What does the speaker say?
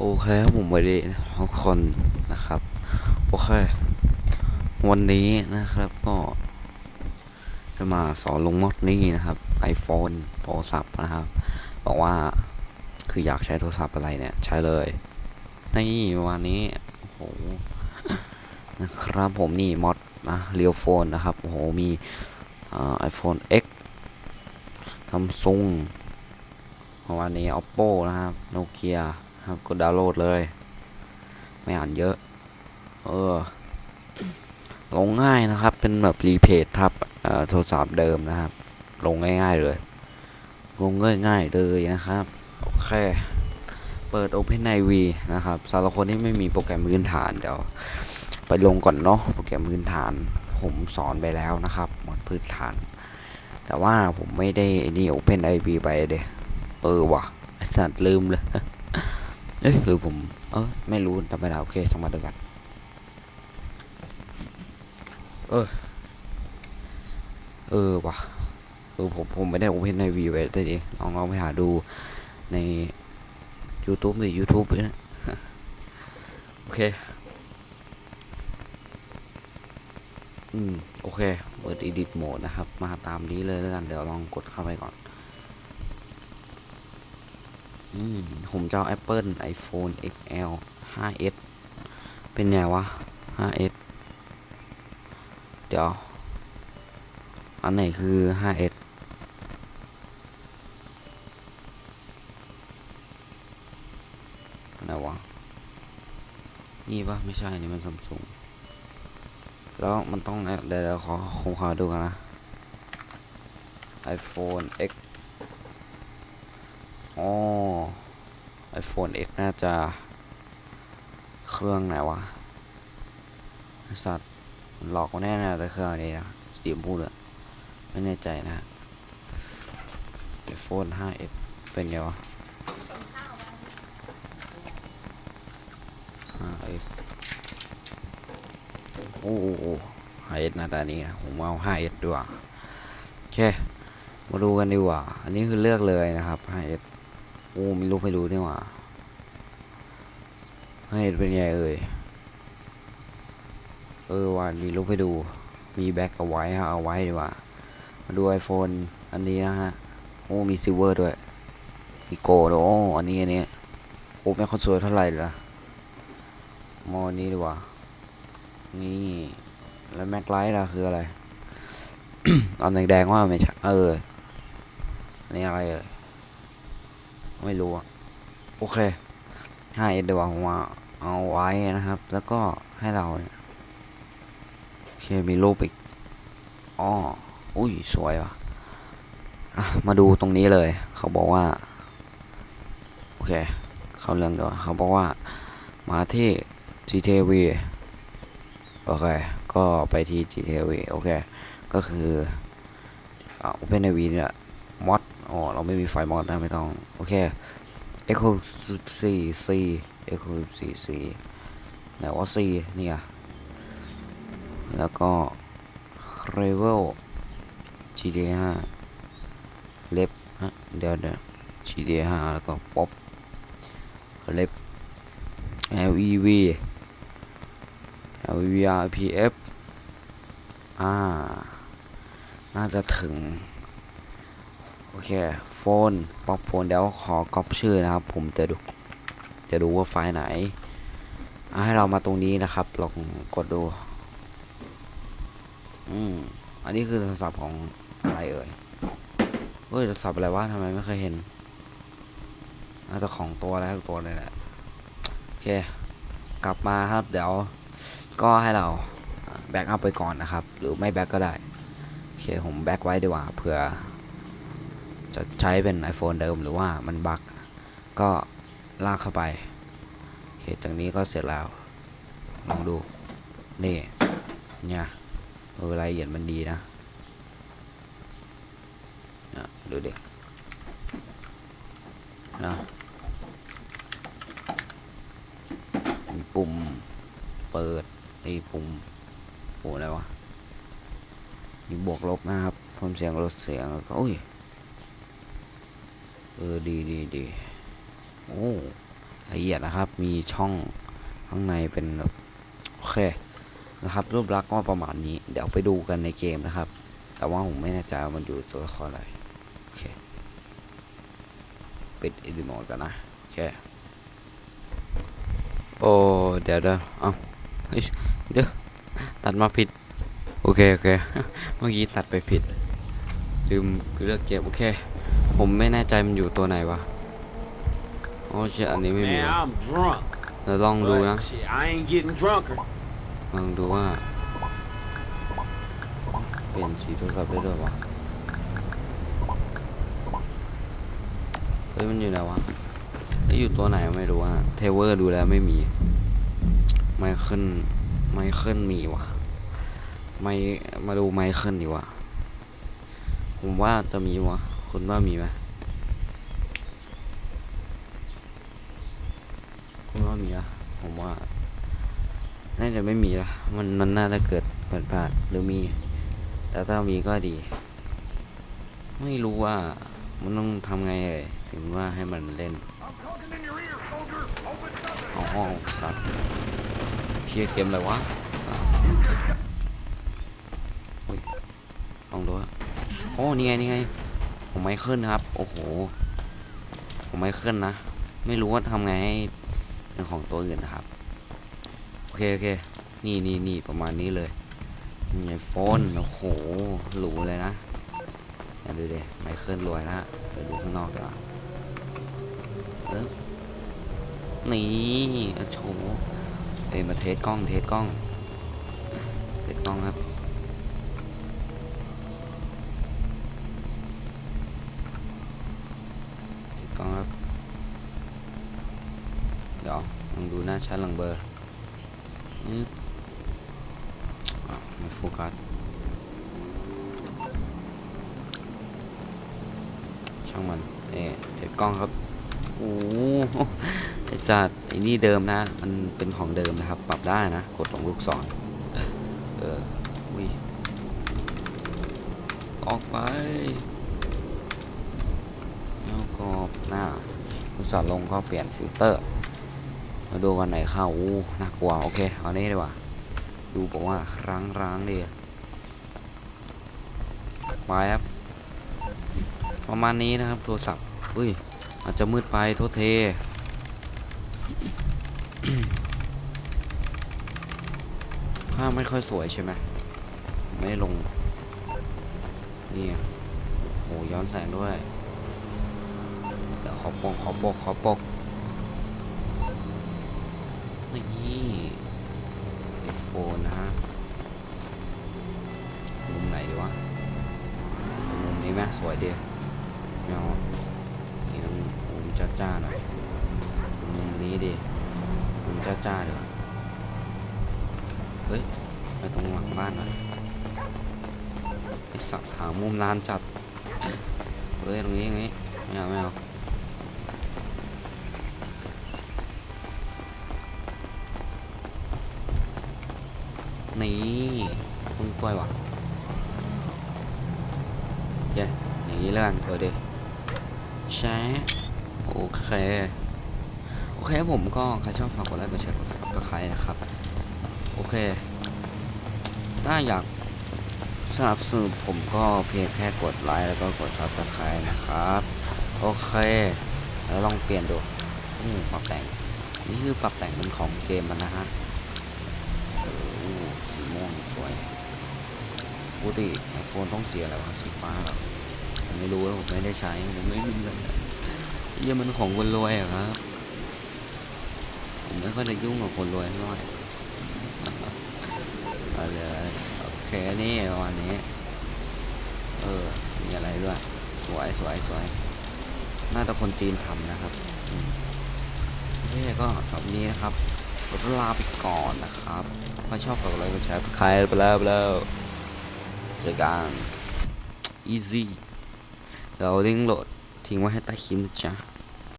โอเคครับผมวันนี้ทุกคนนะครับ โอเค วันนี้นะครับก็จะมาสอนลงมอดนี่นะครับ iPhone โทรศัพท์นะครับ บอกว่าคืออยากใช้โทรศัพท์อะไรเนี่ย ใช้เลยนี่วันนี้โอ้โหนะครับผมนี่มอดนะเรียวโฟนนะครับโอ้โหมีไอโฟน X ซัมซุงวันนี้ oppo นะครับโนเกีย ครับกดดาวน์โหลดเลย ไม่อ่านเยอะ เออ ลงง่ายนะครับ เป็นแบบรีเพจครับโทรศัพท์เดิมนะครับ ลงง่าย ๆ เลย ลงง่ายๆเลยนะครับ โอเค เปิด OpenIV นะครับสำหรับคนที่ไม่มีโปรแกรมพื้นฐานเดี๋ยว ไปลงก่อนเนาะโปรแกรมพื้นฐาน ผมสอนไปแล้วนะครับหมดพื้นฐาน แต่ว่าผมไม่ได้นี่ OpenIV ไปเด้เออว่ะไอสัตว์ลืมเลย เอ้ยหรือผมเออไม่รู้จำไม่ได้โอเคช่งมาดูกัน เออ เออว่ะเออผมผมไม่ได้โอเพนในวีไว้แต่เองลองลองไปหาดูใน YouTube หรือ YouTube ด้วยนะ โอเค อืม โอเค เปิด edit mode นะครับ มาตามนี้เลยแล้วกัน เดี๋ยวลองกดเข้าไปก่อน อืมผมจะเอา Apple iPhone XL 5s เป็นไงวะ 5s เดี๋ยว อันไหนคือ 5s อันไหนวะ นี่ปะไม่ใช่ นี่มันซัมซุงแล้วมันต้อง เดี๋ยวเดี๋ยวขอคงขอดูกันนะ iPhone X อ๋อ iPhone X น่าจะ เครื่องไหนวะไอสัตว์มันหลอกกูแน่ๆแต่เครื่องนี้นะสตีมพูดอะไม่แน่ใจนะ iPhone 5s เป็นไงวะ 5s โอ้โห 5s น้าตานี้นะผมเอา 5s ดีกว่าโอเค มาดูกันดีกว่า อันนี้คือเลือกเลยนะครับ 5s โอ้มีรูปให้ดูนี่หว่าให้เป็นไงเอ่ย เออว่ามีรูปให้ดู มีแบ็กเอาไว้ฮะเอาไว้ดีกว่า มาดู iPhone อันนี้นะฮะ โอ้ มีซิลเวอร์ด้วย มีโกลด์ด้วยโอ้ อันนี้อันนี้ โอ้ไม่ค่อยสวยเท่าไหร่ละมอนนี้ดีกว่า นี่ แล้วแม็กไลท์ล่ะคืออะไร อันแดงๆว่าไม่ใช่ เออ อันนี้อะไรเอ่ย ไม่รู้อะโอเคให้เดี๋ยวผมาเอาไว้นะครับ แล้วก็ให้เราเนี่ยโอเคมีรูปอีกอ๋ออุ้ยสวยว่ะมาดูตรงนี้เลย เขาบอกว่า โอเค เขาเรื่องเดี๋ยวเขาบอกว่า มาที่ GTV โอเค ก็ไปที่ GTV โอเค ก็คืออ่า OpenIV เนี่ย มอดอ๋อเราไม่มีไฟมอดนะไม่ต้อง โอเค Echo 14 C Echo 14 C ไหนว่า C เนี่ยแล้วก็ Revel GT5 เล็บฮะเดี๋ยวเดี๋ยว GT5 แล้วก็ Pop เล็บ LEV LEV RPF อ่า น่าจะถึง โอเค โฟนป๊อปโฟนเดี๋ยวขอก๊อปชื่อนะครับ ผมจะดู จะดูว่าไฟล์ไหน ให้เรามาตรงนี้นะครับ ลองกดดู อืม อันนี้คือโทรศัพท์ของอะไรเอ่ยเฮ้ยโทรศัพท์อะไรวะทำไมไม่เคยเห็นน่าจะของตัวแล้วตัวเลยแหละโอเค กลับมาครับ เดี๋ยว ก็ให้เราแบ็กอัพไปก่อนนะครับ หรือไม่แบ็กก็ได้ โอเค ผมแบ็กไว้ดีกว่าเผื่อ จะใช้เป็น iPhone เดิมหรือว่ามันบั๊กก็ลากเข้าไปโอเคจากนี้ก็เสร็จแล้ว ลองดู นี่เนี่ยเออรายละเอียดมันดีนะนี่ยดูดินะปุ่มเปิดไอ้ปุ่มปุ่มอะไรวะมีบวกลบนะครับเพิ่มเสียงลดเสียงแล้วก็โอ้ย เออดีดีดีโอ้ละเอียดนะครับ มีช่องข้างในเป็นแบบโอเคนะครับ รูปลักษณ์ก็ประมาณนี้ เดี๋ยวไปดูกันในเกมนะครับ แต่ว่าผมไม่แน่ใจว่ามันอยู่ตัวละครอะไรโอเคปิดอีดิโมดกันนะโอเคโอ้เดี๋ยวเดี๋ยวเอ้าเฮ้ยเดี๋ยวตัดมาผิดโอเคโอเคเมื่อกี้ตัดไปผิดลืมเลือกเก็บโอเค ผมไม่แน่ใจมันอยู่ตัวไหนวะโอ้เชอันนี้ไม่มี Man, วะ I'm drunk. เราลองดูนะ But shit, I ain't getting drunker. ลองดูว่า เปลี่ยนสีโทรศัพท์ได้ด้วยวะเฮ้ยมันอยู่ไหนวะไอ้ยอยู่ตัวไหนไม่รู้อะเทเวอร์ดูแล้วไม่มี ไมเคิลไมเคิลมีวะไม่มาดูไมเคิลดีวะผมว่าจะมีวะ คุณว่ามีไหมคุณว่ามีอะผมว่า น่าจะไม่มีละมันมันน่าจะเกิดเปิดพลาดหรือมี แต่ถ้ามีก็ดี ไม่รู้ว่ามันต้องทำไงเอ่ยถึงว่าให้มันเล่นอ๋อสัตว์เชียเกมอะไรวะอะอุ้ยลองดูอะโอ้นี่ไงนี่ไง ผมไม่ขึ้นครับ โอ้โห ผมไม่ขึ้นนะ ไม่รู้ว่าทำไงให้เป็นของตัวอื่นนะครับ โอเคโอเค นี่นี่นี่ประมาณนี้เลยไอโฟนโอ้โห หรูเลยนะอย่าดูเดไมเคิลรวยละเดี๋ยวดูข้างนอกดีกว่าเออนี่อะโชว์เอ้ยมาเทสกล้อง เทสกล้อง เทสกล้องครับ ดี๋ยวลองดูหน้าชั้นหลังเบอร์นี่ไม่โฟกัสช่างมันเอ๊ะเด็ดกล้องครับโอ้โหไอจัดไอ้นี่เดิมนะ มันเป็นของเดิมนะครับ ปรับได้นะ กดลงลูกศรเอออุ้ยออกไปแล้วก็หน้าลูกศรลงก็เปลี่ยนฟิลเตอร์ มาดูกันไหนเข้าอู้น่ากลัวโอเคเอานี้ดีกว่าดูบอกว่าร้างร้างดีไปครับ ประมาณนี้นะครับโทรศัพท์อุ้ยอาจจะมืดไปโทษเทภาพไม่ค่อยสวยใช่ไหมไม่ลง นี่ไงโหย้อนแสงด้วย เดี๋ยวขอปกขอปกขอปก นี่ไอโฟนนะฮะมุมไหนดีวะมุมนี้ไหมสวยดีไม่เอานี่ต้องมุมจ้าๆหน่อยมุมนี้ดิมุมจ้าๆดีกว่าเฮ้ยไปตรงหลังบ้านหน่อยไอสัตว์หามุมนานจัดเฮ้ยตรงนี้ตรงนี้ไม่เอาไม่เอา นี่ต้นกล้วยวะเย้อย่างนี้แล้วกันสวยดีแชร์โอเค โอเคผมก็ใครชอบฝากกดไลค์กดแชร์กดซับสไครต์นะครับ โอเค ถ้าอยากสนับสนุนผมก็เพียงแค่กดไลค์แล้วก็กดซับสไครต์นะครับ โอเค แล้วลองเปลี่ยนดูอืมปรับแต่ง นี่คือปรับแต่งเป็นของเกมมันนะฮะ ม่วงสวยปกติไอโฟนต้องเสียอะไรวะสีฟ้าเหรอผมไม่รู้แล้วผมไม่ได้ใช้ผมไม่รู้เลยเยี่ยมันของคนรวยอะครับผมไม่ค่อยได้ยุ่งกับคนรวยเท่าไหร่เอาเลยโอเคนี่ประมาณนี้ เออ มีอะไรด้วยสวยสวยสวยน่าจะคนจีนทำนะครับอืมโอเคก็สำหรับนี้นะครับ ขอลาไปก่อนนะครับถ้าชอบฝากกดไลค์กดแชร์ใครไปแล้วไปแล้วเจอกัน easy เราลิงก์โหลดทิ้งไว้ให้ใต้คลิปนะจ๊ะ